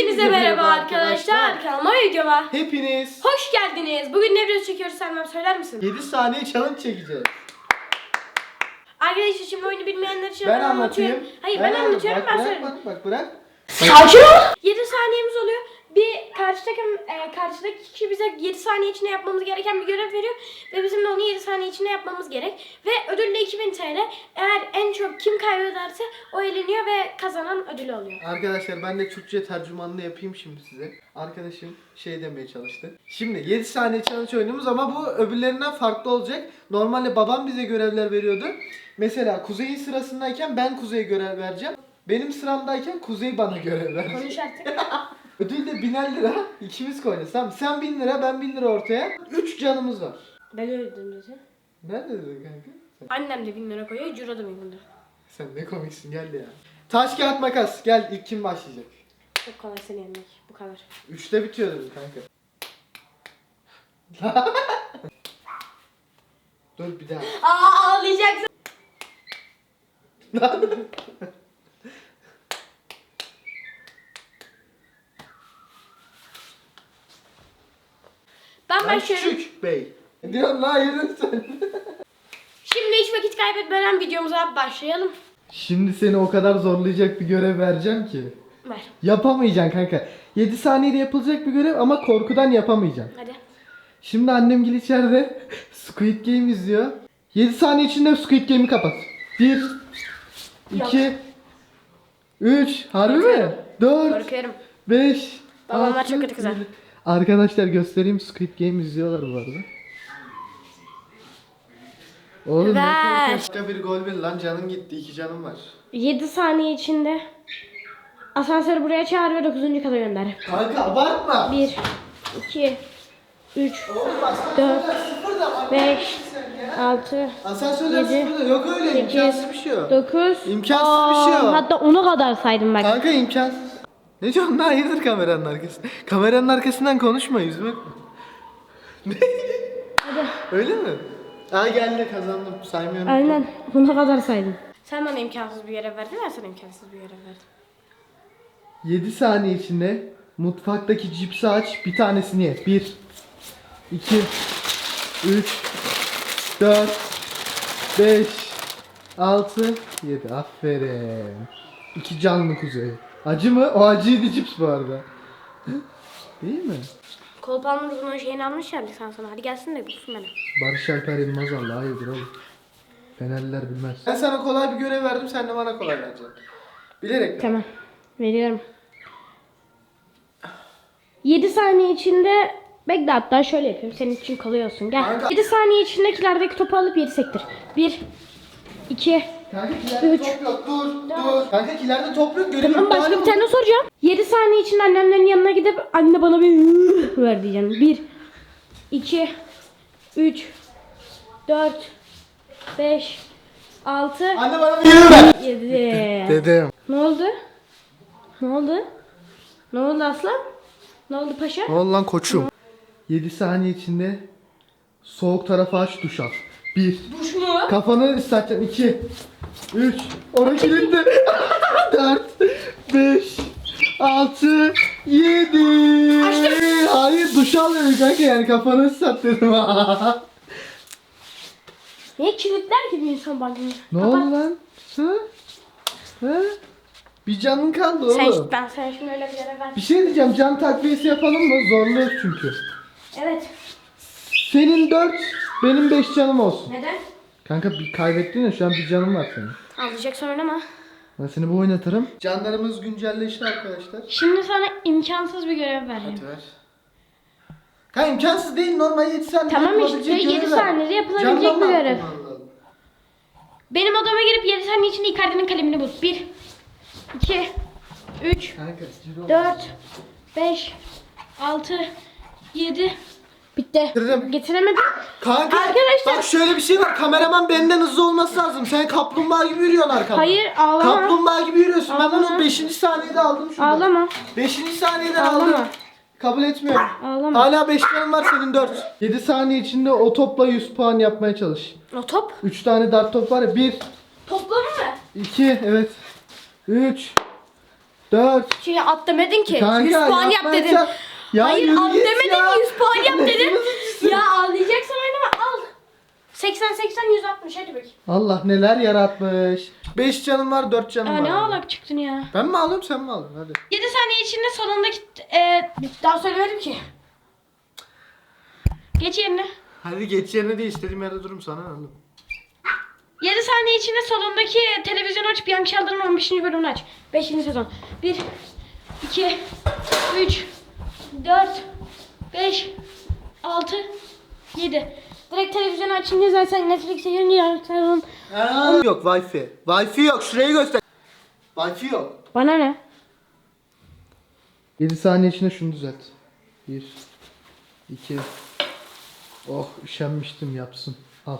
Hepinize merhaba arkadaşlar. Kanalıma videoma. Hepiniz Hoş geldiniz. Bugün ne videosu çekiyoruz Selmem söyler misin? 7 saniye challenge çekeceğiz. Arkadaşlar şimdi oyunu bilmeyenler için Ben anlatıyorum. anlatayım. Hayır ben, anlat- anlatıyorum bak, ben bırak, söyleyeyim. Bak bak bırak. Sakin ol. 7 saniyemiz oluyor. Bir karşı takım e, karşıdaki kişi bize 7 saniye içinde yapmamız gereken bir görev veriyor ve bizim de onu 7 saniye içinde yapmamız gerek ve ödül de 2000 TL. Eğer en çok kim kaybederse o eleniyor ve kazanan ödül oluyor. Arkadaşlar ben de Türkçe tercümanını yapayım şimdi size. Arkadaşım şey demeye çalıştı. Şimdi 7 saniye challenge oyunumuz ama bu öbürlerinden farklı olacak. Normalde babam bize görevler veriyordu. Mesela Kuzey'in sırasındayken ben Kuzey'e görev vereceğim. Benim sıramdayken Kuzey bana görev verecek. Konuş artık. Ödül de 1000 lira. İkimiz koyacağız. Tamam sen 1000 lira ben 1000 lira ortaya. 3 canımız var. ben öyle dedim zaten. Nerede dedin kanka? Annem de 1000 lira koyuyor, Curo da 1000 lira. sen ne komiksin gel ya. Taş kağıt makas gel ilk kim başlayacak? Çok kolay seni yenmek. Bu kadar. Üçte bitiyor dedim kanka. Dur bir daha. Aa ağlayacaksın. Ben Ben başlıyorum. küçük bey. Ne diyorsun lan yedin sen. Şimdi hiç vakit kaybetmeden videomuza başlayalım. Şimdi seni o kadar zorlayacak bir görev vereceğim ki. Ver. Yapamayacaksın kanka. 7 saniyede yapılacak bir görev ama korkudan yapamayacaksın. Hadi. Şimdi annem gel içeride Squid Game izliyor. 7 saniye içinde Squid Game'i kapat. 1 2 3 Harbi mi? Korkuyorum. 4 Korkuyorum. 5 Babamlar çok kötü kızar. Arkadaşlar göstereyim Squid Game izliyorlar bu arada. Oğlum Ver. ne Başka bir gol bir lan canın gitti. iki canım var. 7 saniye içinde asansörü buraya çağır ve 9. kata gönder. Kanka abartma. 1 2 3 Oğlum Dört, sıfır da var. 5 6 Asansörler yedi, sıfır da yok öyle sekiz, imkansız bir şey yok. 9 İmkansız bir şey yok. Hatta 10'a kadar saydım bak. Kanka imkansız. Ne diyorsun lan hayırdır kameranın arkasında? Kameranın arkasından konuşma yüzüme. Ne? Öyle mi? Aa geldi kazandım saymıyorum. Aynen 10'a kadar saydım. Sen bana imkansız bir yere verdin ben sana imkansız bir yere verdim. 7 saniye içinde mutfaktaki cipsi aç bir tanesini ye. 1 2 3 4 5 6 7 aferin. İki canlı kuzey. Acı mı? O acıydı cips bu arada. Değil mi? Kolpal'ın bunun şeyini almış ya sen sana. Hadi gelsin de bulsun beni. Barış Alper Yılmaz Allah hayırdır oğlum. Fenerliler bilmez. Ben sana kolay bir görev verdim sen de bana kolay vereceksin. Bilerek. Tamam. Veriyorum. 7 saniye içinde bekle hatta şöyle yapayım. Senin için kolay olsun. Gel. Kanka. 7 saniye içindekilerdeki topu alıp 7 sektir. 1 2 Kanka kilerde Üç. top yok dur dur. Kanka kilerde top yok göremiyorum. Tamam başka bir tane soracağım. 7 saniye içinde annemlerin yanına gidip anne bana bir ver diyeceğim. 1 2 3 4 5 6 Anne bana bir yürü ver. 7 Dedim. Ne oldu? Ne oldu? Ne oldu aslan? Ne oldu paşa? Ne oldu lan koçum? 7 saniye içinde soğuk tarafı aç duş al. 1 Duş mu? Kafanı ıslatacaksın 2 3 Orası kilitli 4 5 6 7 Hayır duş al dedim kanka yani kafanı ıslat dedim Niye kilitler ki bir insan bankını? Ne oldu lan? Ha? Ha? Bir canın kaldı Sen, oğlum. ben sana şimdi öyle bir yere ver. Bir şey diyeceğim can takviyesi yapalım mı? Zorluyoruz çünkü. Evet. Senin 4 benim 5 canım olsun. Neden? Kanka bir kaybettin ya şu an bir canım var senin. Alacak sonra oynama. Ben seni bu oynatırım. Canlarımız güncelleşti arkadaşlar. Şimdi sana imkansız bir görev vereyim. Hadi ver. Kanka imkansız değil normal 7 saniye Tamam işte, yapılabilecek yedi görevler. saniyede yapılabilecek bir görev. Benim odama girip 7 saniye içinde Icardi'nin kalemini bul. 1 2 3 Kanka Ciro. 4 5 6 7 Bitti. Getirdim. Getiremedim. Kanka Arkadaşlar- bak şöyle bir şey var kameraman benden hızlı olması lazım. Sen kaplumbağa gibi yürüyorsun arkamda. Hayır ağlama. Kaplumbağa gibi yürüyorsun. Ben Ağlama. bunu 5. saniyede aldım şurada. Ağlama. 5. saniyeden Ağlama. aldım. Kabul etmiyorum. Ağlama. Hala 5 canım var senin 4. 7 saniye içinde o topla 100 puan yapmaya çalış. O top. 3 tane dart top var ya. 1, Toplama mı? 2, evet. 3, 4. Şimdi at demedin ki. Kanka 100 puan yap dedin. sen. Ya Hayır yürü git demedin ya. 100 puan yap. Nasıl ya ağlayacaksan oynama al. 80 80 160 hadi bakayım. Allah neler yaratmış. 5 canım var 4 canım Aa, var. ne ağlak çıktın ya. Ben mi alıyorum sen mi alıyorsun hadi. 7 saniye içinde salondaki e, daha söylemedim ki. Geç yerine. Hadi geç yerine de istediğim yerde durum sana alalım. 7 saniye içinde salondaki televizyonu açıp Yan Çaldır'ın 15. bölümünü aç. 5. sezon. 1 2 3 4 5 6 7 Direkt televizyonu açınca zaten Netflix'e girince Yan Çaldır'ın Yok Wi-Fi. Wi-Fi yok şurayı göster. Wi-Fi yok. Bana ne? 7 saniye içinde şunu düzelt. 1 2 Oh üşenmiştim yapsın. Al.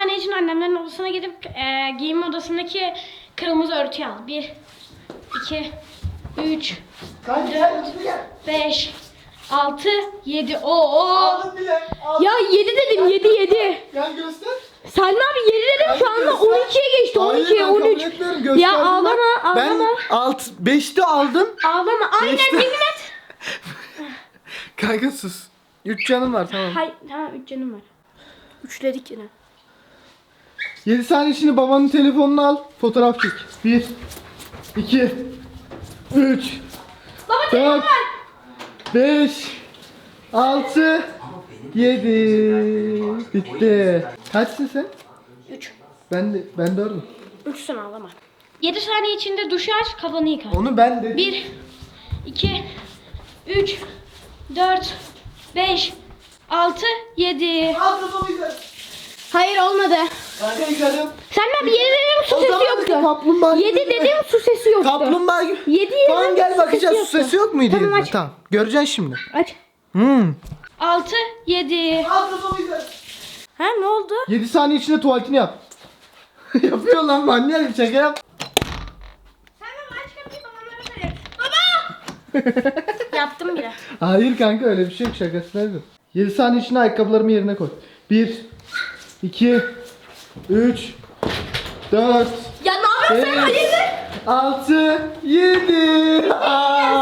Saniye için annemlerin odasına gidip e, giyinme odasındaki kırmızı örtüyü al. 1 2 3 Kanka 5 6 7 Oo. Aldım bile. Aldım. Ya 7 dedim 7 7. Gel göster. Selma abi 7 dedim şu anda Göster. 12'ye geçti Hayır, 12 ben kabul 13. etmiyorum, Ya ağlama bak. Ben ağlama. alt 5'te aldım. Ağlama aynen Geçti. minnet. Kanka sus. 3 canım var tamam. Hay tamam 3 canım var. Üçledik yine. 7 saniye içinde babanın telefonunu al. Fotoğraf çek. 1 2 3 Baba 4 telefon ver. 5 6 7 Bitti. Kaçsın sen? 3. Ben de ben dördüm. 3 sen ağlama. 7 saniye içinde duş aç kafanı yıka. Onu ben de 1 2 3 4 5 6 7 Hayır olmadı. Kanka yıkadım. Selma abi 7 dedim su O sesi zaman yoktu. kaplumbağa 7 dedim su sesi yoktu. Kaplumbağa gibi. 7 Tamam gel bakacağız su sesi yok muydu? Tamam, aç. Tamam. Göreceksin şimdi. Aç. Hmm. 6 7 Ha ne oldu? 7 saniye içinde tuvaletini yap. Yapıyor lan manyak şaka yap. Selma aç kapıyı babamlara söyle. Baba! Yaptım bile. Hayır kanka öyle bir şey yok şakasındaydı. 7 saniye içinde ayakkabılarımı yerine koy. 1 2 3 4 Ya ne yapıyorsun sen? Hayırdır? 6 7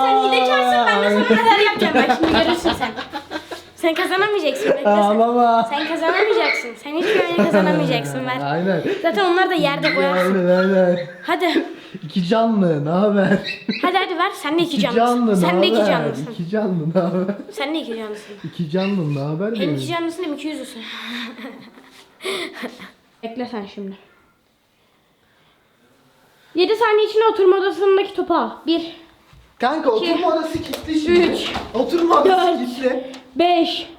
Sen hilekarsın ben de sana neler yapacağım. Bak şimdi görürsün sen. Sen kazanamayacaksın. Bekle sen. Ağlama. Sen kazanamayacaksın. Sen hiçbir oyunu kazanamayacaksın ben. Aynen. Zaten onlar da yerde koyarsın. Aynen aynen. Hadi. İki canlı ne haber? Hadi hadi ver. Sen de iki canlısın. Sen de iki canlısın. İki canlı ne haber? Sen de iki canlısın. İki canlı ne haber Hem benim? iki canlısın hem iki yüzlüsün. Bekle sen şimdi. 7 saniye içinde oturma odasındaki topu al. 1, Kanka İki, oturma odası kilitli şimdi. üç, Oturma odası dört, kilitli. 5,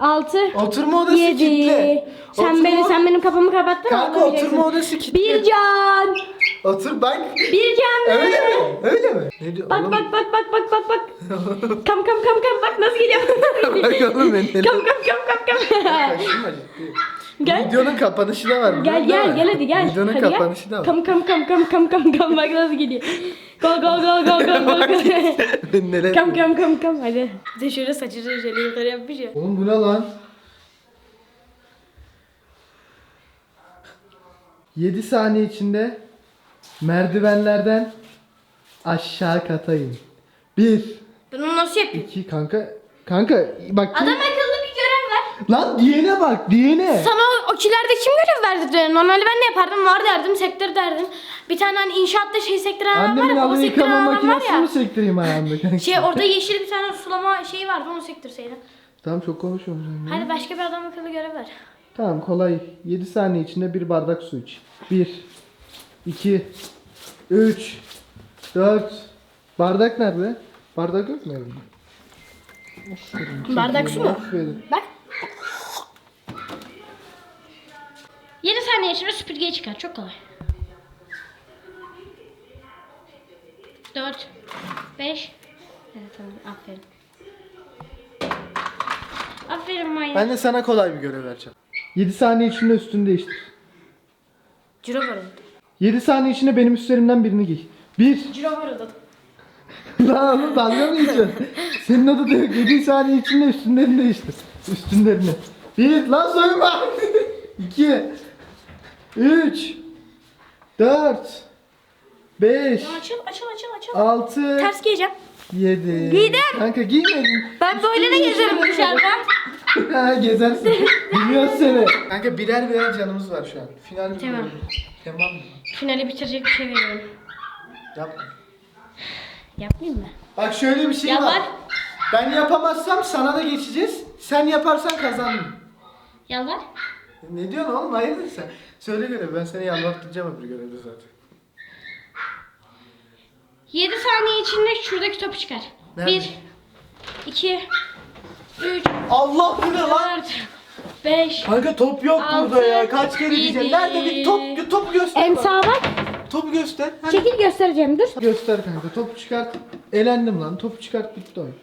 6, Oturma odası 7. kilitli. Sen Oturma- beni sen benim kapımı kapattın. Kanka anlamayacaksın. oturma odası kilitli. Bir can. Otur bak. Bir can. Öyle mi? Öyle mi? Ne diyor? Bak bak bak bak bak bak bak. kam kam kam kam bak nasıl geliyor. Bak oğlum ben kam kam kam kam kam. Kaşınma ciddi. Gel. Videonun kapanışı da var. Gel gel gel hadi gel. Videonun hadi kapanışı gel. da var. Kam kam kam kam kam kam kam bak nasıl geliyor. Go go go go go go. Ben neler kam kam kam kam hadi. Bir de şöyle saçını şöyle yukarı yapmış ya. Oğlum bu ne lan? 7 saniye içinde merdivenlerden aşağı kata in. 1 Bunu nasıl yapayım? 2 kanka kanka bak Adam akıllı. Lan diyene bak diyene. Sana o, o kilerde kim görev verdi? de? Normalde ben ne yapardım? Var derdim, sektör derdim. Bir tane hani inşaatta şey sektör adam var Annemin ya, halı sektör yıkama adam var makinesini ya. mi sektireyim ayağımda kanka? Şey orada yeşil bir tane sulama şeyi vardı onu sektirseydin. Tamam çok konuşuyorum. Hadi başka bir adam akıllı görev ver. Tamam kolay. 7 saniye içinde bir bardak su iç. 1 2 3 4 Bardak nerede? Bardak yok mu evde? Aferin, Bardak su mu? aferin. Bak. 7 saniye içinde süpürgeyi çıkar. Çok kolay. 4 5 Evet tamam aferin. Aferin Maya. Ben de sana kolay bir görev vereceğim. 7 saniye içinde üstünü değiştir. Ciro var orada. 7 saniye içinde benim üstlerimden birini giy. 1 Ciro var orada. Lan oğlum dalga mı geçiyorsun? Senin adı da yok. 7 saniye içinde üstünlerini değiştir. Üstünlerini. 1 lan soyunma. 2 3 4 5, Açıl açıl açıl açıl. 6, Ters giyeceğim. 7. Giydim. Kanka giymedin. Ben böyle de gezerim dışarıda. Ha gezersin. Bilmiyoruz seni. Kanka birer birer canımız var şu an. Final bir Tamam. bölüm. Tamam mı? Finali bitirecek bir şey veriyorum. Yapma. Yapmayayım mı? Bak şöyle bir şey Ya var. var. Ben yapamazsam sana da geçeceğiz. Sen yaparsan kazandın. Yalvar. Ne diyorsun oğlum? Hayırdır sen? Söyle görev. Ben seni yalvartacağım öbür görevde zaten. 7 saniye içinde şuradaki topu çıkar. Nerede? 1 2 3 Allah bu ne lan? 4 5 Kanka top yok Altı, burada ya. Kaç kere yedi. diyeceğim. Nerede bir top topu göster. En bana. sağa bak. Topu göster. Hadi. Çekil göstereceğim dur. Göster kanka. Topu çıkart. Elendim lan. Topu çıkart bitti oyun.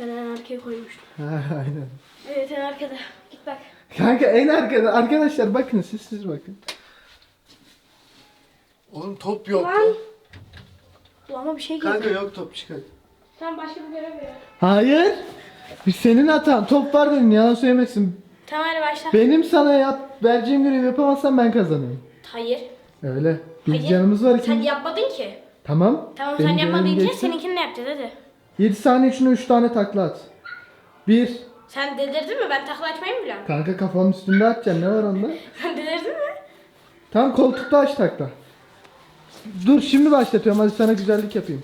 Ben en arkaya koymuştum. Ha, aynen. Evet en arkada. Git bak. Kanka en arkada. Arkadaşlar bakın siz siz bakın. Oğlum top yok. Lan. Kulağıma bir şey girdi. Kanka yok top çıkart. Tamam başka bir görev ver. Hayır. Bir senin hatan. Top var dedin yalan söylemesin. Tamam hadi başla. Benim sana yap vereceğim görevi yapamazsan ben kazanıyorum. Hayır. Öyle. Bir Hayır. canımız var Sen ki. yapmadın ki. Tamam. Tamam Benim sen görevim yapmadın ki geçti. seninkini ne yapacağız hadi. 7 saniye içinde 3 tane takla at. 1. Sen delirdin mi? Ben takla açmayı mı biliyorum? Kanka kafamın üstünde atacaksın. Ne var onda? Sen delirdin mi? Tam koltukta aç takla. Dur şimdi başlatıyorum. Hadi sana güzellik yapayım.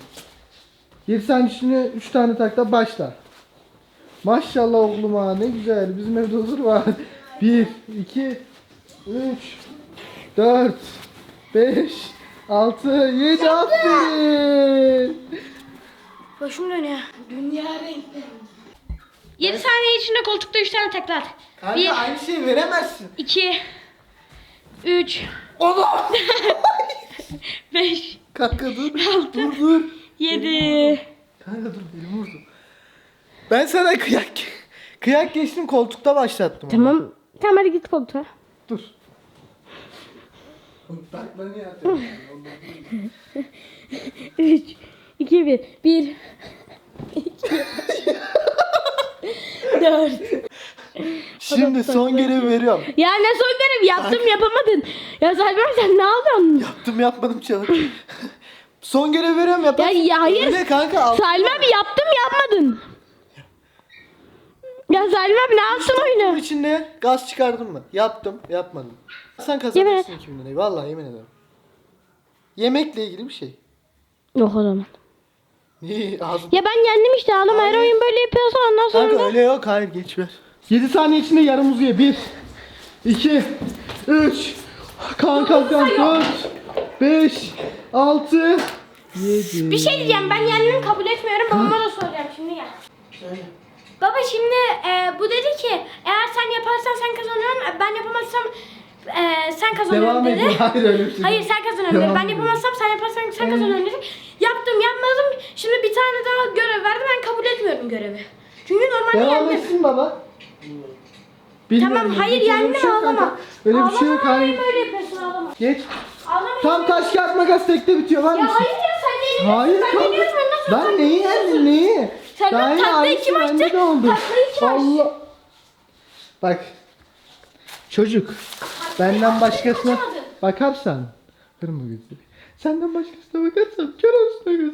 7 saniye içinde 3 tane takla başla. Maşallah oğlum ha ne güzel. Bizim evde huzur var. 1, 2, 3, 4, 5, 6, 7 aferin. Başım dönüyor. Dünya renkli. 7 saniye içinde koltukta 3 tane takla at. Kanka 1 aynı şeyi veremezsin. 2 3 Onu. 5 Kanka dur. dur dur. 7 Kanka dur elim vurdu. Ben sana kıyak kıyak geçtim koltukta başlattım. Tamam. Tamam hadi git koltuğa. Dur. Niye atıyorsun? 3 2 1 1 4 Şimdi son görevi veriyorum. Ya ne son görev yaptım yapamadın. Ya Selma sen ne aldın? Yaptım yapmadım çalış. son görevi veriyorum yap. Ya, ya hayır. Öyle kanka al. Salim abi yaptım yapmadın. Ya Salim abi ne yaptın Bunun oyunu? içinde gaz çıkardın mı? Yaptım, yapmadım. Sen kazanırsın 2000 lirayı. Vallahi yemin ederim. Yemekle ilgili bir şey. Yok o zaman. Ya ben yendim işte ağlama her oyun böyle yapıyorsa ondan sonra Kanka da- öyle yok. Hayır geç ver. 7 saniye içinde yarım uzuyor. 1 2 3 Kanka kanka 4 5 6 7 Bir şey diyeceğim ben yendim kabul etmiyorum babama da soracağım şimdi gel. Baba şimdi e, bu dedi ki eğer sen yaparsan sen kazanıyorsun ben yapamazsam e, sen kazanıyorsun Devam dedi. ediyor. Hayır öyle bir şey. Hayır sen kazanıyorsun dedi. Devam Ben ediyor. yapamazsam sen yaparsan sen kazanıyorsun dedi. Yaptım yapmadım. Şimdi bir tane daha görev verdi ben kabul etmiyorum görevi. Çünkü normalde Devam yendim. etsin baba. Bilmiyorum, Tamam hayır öyle bir yendim şey yok ağlama. kanka. Öyle bir şey yok Ağlama, hayır. Böyle yapıyorsun ağlama. Geç. Ağlama. Tam taş kağıt makas tekte bitiyor var Ya mısın? hayır ya sen yeniyorsun. Hayır sen kanka. yeniyorsun. Nasıl Lan neyi yendin neyi? Sen Daha ben yeni tatlı aynısı iki bende maçtı. de oldu. Tatlı iki maç. Allah. Bak. Çocuk. Benden başkasına bakarsan. Kırma gözünü. Senden başkasına bakarsan kör olsun göz.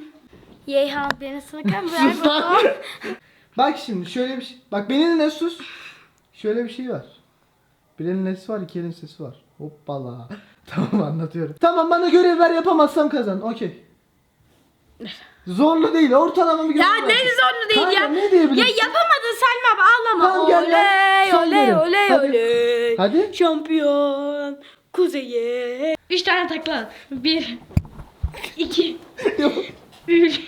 Yeyhan beni sakın Sus lan. Bak şimdi şöyle bir şey. Bak benim ne sus. Şöyle bir şey var. Bir elin nesi var, iki elin sesi var. Hoppala. Tamam anlatıyorum. Tamam bana görev ver yapamazsam kazan. Okey. Zorlu değil. Ortalama bir görev Ya ver. ne zorlu değil Kanka, ya. ne diyebilirsin? Ya yapamadın Selma abi ağlama. Tamam, gel lan. oley Son oley oley Hadi. oley. Hadi. Şampiyon. Kuzeye. Üç tane takla. Bir. İki. Üç.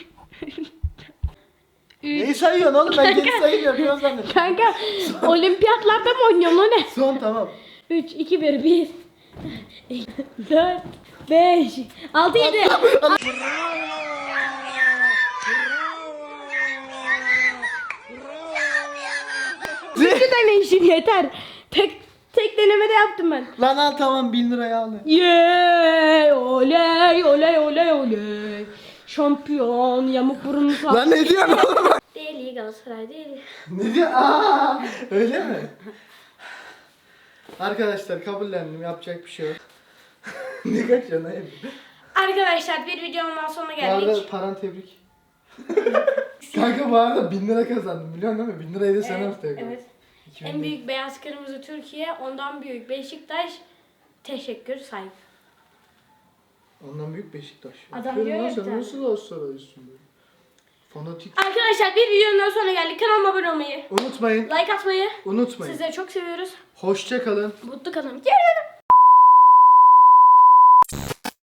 Neyi sayıyorsun oğlum? Ben geri sayım yapıyorum zannettim. Kanka olimpiyatlarda mı oynuyorsun o ne? Son tamam. 3, 2, 1, 1, 4, 5, 6, 7. Bir tane işin yeter. Tek denemede yaptım ben. Lan al tamam 1000 liraya al. Yeee oley oley oley oley. Şampiyon yamuk burunlu. Lan ne diyorsun oğlum? Deli Galatasaray deli. ne diyorsun? Aa, öyle mi? Arkadaşlar kabullendim yapacak bir şey yok. ne kaçıyorsun hayır. Arkadaşlar bir videonun daha sonuna Bu arada geldik. paran tebrik. Kanka bu arada 1000 lira kazandım biliyorsun değil mi? 1000 lirayı da sen Evet, evet. 2000 En büyük beyaz kırmızı Türkiye, ondan büyük Beşiktaş. Teşekkür, saygı. Ondan büyük Beşiktaş. Adam Aferin diyor lan, ya bir sen tane. nasıl Galatasaraylısın böyle? Fanatik. Arkadaşlar bir videonun daha sonuna geldik. Kanalıma abone olmayı, Unutmayın. like atmayı. Unutmayın. Sizleri çok seviyoruz. Hoşça kalın. Mutlu kalın. Dönün.